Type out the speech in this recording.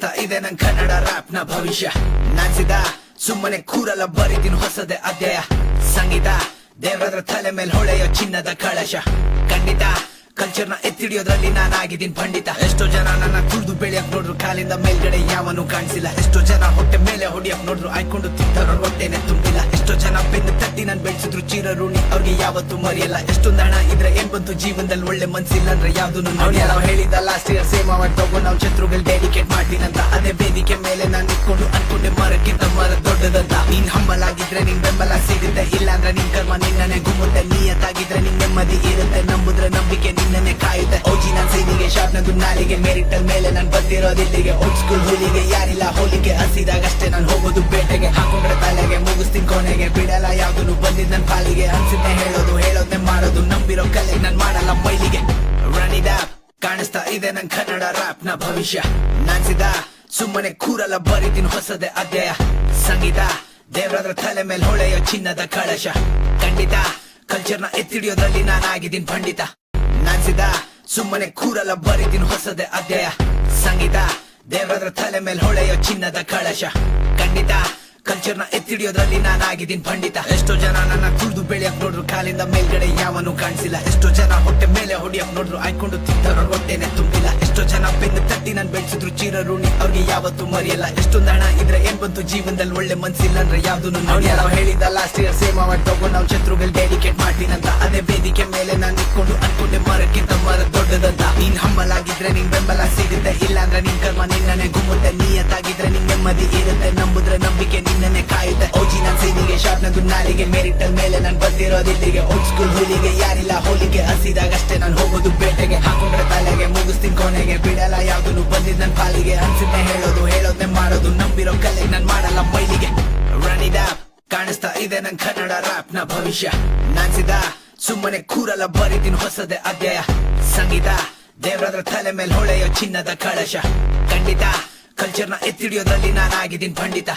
ಕಾಣಿಸ್ತಾ ಇದೆ ನನ್ ಕನ್ನಡ ರಾಪ್ನ ಭವಿಷ್ಯ. ನಾಚಿದ ಸುಮ್ಮನೆ ಕೂರಲ್ಲ ಬರಿದಿನ ಹೊಸದೆ ಅಧ್ಯಯ. ಸಂಗೀತ ದೇವರ ತಲೆ ಮೇಲೆ ಹೊಳೆಯೋ ಚಿನ್ನದ ಕಳಶ. ಖಂಡಿತ ಕಲ್ಚರ್ನ ಎತ್ತಿಡಿಯೋದ್ರಲ್ಲಿ ನಾನಾಗಿದ್ದೀನಿ ಪಂಡಿತ. ಎಷ್ಟೋ ಜನ ನನ್ನ ತುಳಿದು ಕಾಲಿಂದ ಮೇಲ್ಗಡೆ ಯಾವನು ಕಾಣಿಸಿಲ್ಲ. ಎಷ್ಟೋ ಜನ ಹೊಟ್ಟೆ ಮೇಲೆ ಹೊಡಿಯಕ್ ನೋಡ್ರು ಆಯ್ಕೊಂಡು ತಿಂತಾರೋ ಹೊಟ್ಟೆನೆ ತುಂಬಿಲ್ಲ. ಎಷ್ಟೋ ಜನ ಬೆನ್ನು ತಟ್ಟಿ ನಾನು ಬೆಳೆಸಿದ್ರು ಚಿರ ಋಣಿ ಅವ್ರಿಗೆ ಯಾವತ್ತು ಮರಿಯಲ್ಲ. ಎಷ್ಟೊಂದು ಹಣ ಇದ್ರೆ ಏನ್ ಜೀವನದಲ್ಲಿ ಒಳ್ಳೆ ಮನ್ಸಿಲ್ಲ ಅಂದ್ರೆ ಯಾವ್ದು ನಾವು ಹೇಳಿದ ಲಾಸ್ಟ್ ಇಯರ್ ಸೇಮ್ ಅವಾರ್ಡ್ ತಗೊಂಡು ನಾವು ಶತ್ರುಗಳು ಡೆಡಿಕೇಟ್ ಮಾಡ್ತೀನಂತ. ಅದೇ ವೇದಿಕೆ ಮೇಲೆ ನಾನು ಇಟ್ಕೊಂಡು ಅನ್ಕೊಂಡೆ ಮರಕ್ಕಿಂತ ಮರ ದೊಡ್ಡದಂತ. ನೀನ್ ಹಂಬಲಾಗಿದ್ರೆ ನಿನ್ ಬೆಂಬಲ ಸಿಗುತ್ತೆ ಇಲ್ಲ ಅಂದ್ರೆ ಕರ್ಮ ನಿನ್ನನೆ ಗುಮ್ಮುತ್ತೆ, ನಿಯತ್ತಾಗಿದ್ರೆ ನೆಮ್ಮದಿ ಇರುತ್ತೆ. ನಂಬುದ್ರೆ ನಂಬಿಕೆ ನಿನ್ನನೆ ಕಾಯುತ್ತೆ. ಓಜಿ ನನ್ ಸೈನಿಗೆ ಶಾರ್ಟ್ ನಂದು ನಾಲಿಗೆ ಮೆರಿಟಲ್ ಮೇಲೆ ನಾನ್ ಬಂದಿರೋದಿಲ್ಲಿಗೆ ಓಲ್ಡ್ ಸ್ಕೂಲ್ ಹುಲಿಗೆ ಯಾರಿಲ್ಲ ಹೋಲಿಗೆ ಹಸಿದಾಗಷ್ಟೇ ನಾನು ಹೋಗೋದು ಬೇಟೆಗೆ. ಹಾಕೊಂಡ್ರೆ ತಲೆಗೆ, ಮುಗಿಸ್ತೀನಿ ಕೊನೆಗೆ. ಬಿಡಲ್ಲ ಯಾವ್ದು ಬಂದಿದ್ ನನ್ ಪಾಲಿಗೆ. ಅನ್ಸಿದ್ನೆ ಹೇಳೋದು, ಹೇಳೋದ್ನೆ ಮಾಡೋದು. ನಂಬಿರೋ ಕಲೆ ನಾನ್ ಮಾಡಲ್ಲ ಮೈಲಿಗೆ. ರಣಿದ ಕಾಣಿಸ್ತಾ ಇದೆ ನನ್ ಕನ್ನಡ ರಾಪ್ನ ಭವಿಷ್ಯ. ನಾಚಿದ ಸುಮ್ಮನೆ ಕೂರಲ್ಲ, ಬರೀತೀನಿ ಹೊಸದೇ ಅಧ್ಯಾಯ. ಸಂಗೀತ. ದೇವರ ತಲೆ ಮೇಲೆ ಹೊಳೆಯೋ ಚಿನ್ನದ ಕಳಶ. ಖಂಡಿತ ಕಲ್ಚರ್ನ ಎತ್ತಿಡಿಯೋದ್ರಲ್ಲಿ ನಾನಾಗಿದ್ದೀನಿ ಪಂಡಿತ. ನಾನ್ಸಿದ, ಸುಮ್ಮನೆ ಕೂರಲ್ಲ ಬರಿದಿನ ಹೊಸದೇ ಅಧ್ಯಾಯ. ಸಂಗೀತ, ದೇವ್ರದ್ರ ತಲೆ ಮೇಲೆ ಹೊಳೆಯೋ ಚಿನ್ನದ ಕಳಶ. ಖಂಡಿತ ಕಲ್ಚರ್ನ ಎತ್ತಿಡಿಯೋದ್ರಲ್ಲಿ ನಾನಾಗಿದ್ದೀನಿ ಪಂಡಿತ. ಎಷ್ಟೋ ಜನ ನನ್ನ ತುಳಿದು ಬೆಳೆಯಕ್ ನೋಡ್ರು, ಕಾಲಿಂದ ಮೇಲ್ಗಡೆ ಯಾವನು ಕಾಣಿಸಿಲ್ಲ. ಎಷ್ಟೋ ಜನ ಹೊಟ್ಟೆ ಮೇಲೆ ಹೊಡಿಯಕ್ ನೋಡ್ರು, ಆಯ್ಕೊಂಡು ತಿಂತಾರ ಹೊಟ್ಟೆನೆ ಬೆನ್ನು ತಟ್ಟಿ ಚಿರಋಣಿ ಅವ್ರಿಗೆ ಯಾವತ್ತು ಮರೆಯಲ್ಲ. ಎಷ್ಟೊಂದು ಹಣ ಇದ್ರೆ ಏನ್ ಬಂತು ಜೀವನದಲ್ಲಿ ಒಳ್ಳೆ ಮನ್ಸಿಲ್ಲ ಅಂದ್ರೆ ಯಾವ್ದು ನಾವು ಹೇಳಿದ ಲಾಸ್ಟ್ ಇಯರ್ ಸೇಮ್ ಅವಾರ್ಡ್ ತಗೊಂಡು ನಾವು ಶತ್ರುಗಳು ಡೆಡಿಕೇಟ್ ಮಾಡ್ತೀನಂತ ಅದೇ ವೇದಿಕೆ ಮೇಲೆ ನಾನು ನಿಂತ್ಕೊಂಡು ಅನ್ಕೊಂಡೆ, ಮರಕ್ಕಿಂತ ಮರ ದೊಡ್ಡದಂತ. ನೀನ್ ಹಂಬಲಾಗಿದ್ರೆ ನಿನ್ ಬೆಂಬಲ ಸಿಗುತ್ತೆ ಇಲ್ಲ ಅಂದ್ರೆ ನಿನ್ ಕರ್ಮ ನಿನ್ನನೆ ಗುಮ್ಮುತ್ತೆ. ನಿಯತ್ತಾಗಿದ್ರೆ ನಿನ್ ನೆಮ್ಮದಿ ಇರುತ್ತೆ. ನಂಬುದ್ರೆ ನಂಬಿಕೆ ನಿನ್ನನೆ ಕಾಯುತ್ತೆ. ಓಜಿ ನನ್ ಸೀನಿಗೆ ಶಾರ್ಟ್ ನಂದು ನಾಲಿಗೆ ಮೆರಿಟಲ್ ಮೇಲೆ ನಾನ್ ಬಂದಿರೋದಿಲ್ಲಿಗೆ ಓಲ್ಡ್ ಸ್ಕೂಲ್ ಹುಲಿಗೆ ಯಾರಿಲ್ಲ ಹೋಲಿಗೆ ಹಸಿದಾಗಷ್ಟೇ ನಾನು ಹೋಗೋದು ಬೇಟೆಗೆ. ಹಾಕೊಂಡ್ರೆ ತಲೆಗೆ, ಮುಗಿಸ್ತೀನಿ ಕೊನೆಗೆ. ಬಿಡಲ್ಲ ಯಾವ್ದು ನನ್ ಪಾಲಿಗೆ ಅನ್ಸಿದ್ನೆ ಹೇಳೋದು ಹೇಳೋದ್ನೆ ಮಾಡೋದು, ನಂಬಿರೋ ಕಲೆ ನನ್ ಮಾಡಲ್ಲ, ಮೈಲಿಗೆ. ರಣಿದ ಕಾಣಿಸ್ತಾ ಇದೆ ನನ್ ಕನ್ನಡ ರಾಪ್ನ ಭವಿಷ್ಯ ನಾಚಿದ ಸುಮ್ಮನೆ ಕೂರಲ್ಲ, ಬರೀತೀನಿ ಹೊಸದೆ ಅಧ್ಯಾಯ. ಸಂಗೀತ, ದೇವ್ರದ್ರ ತಲೆ ಮೇಲೆ ಹೊಳೆಯೋ ಚಿನ್ನದ ಕಳಶ. ಖಂಡಿತ ಕಲ್ಚರ್ನ ಎತ್ತಿಡಿಯೋದ್ರಲ್ಲಿ ನಾನಾಗಿದ್ದೀನಿ ಪಂಡಿತ.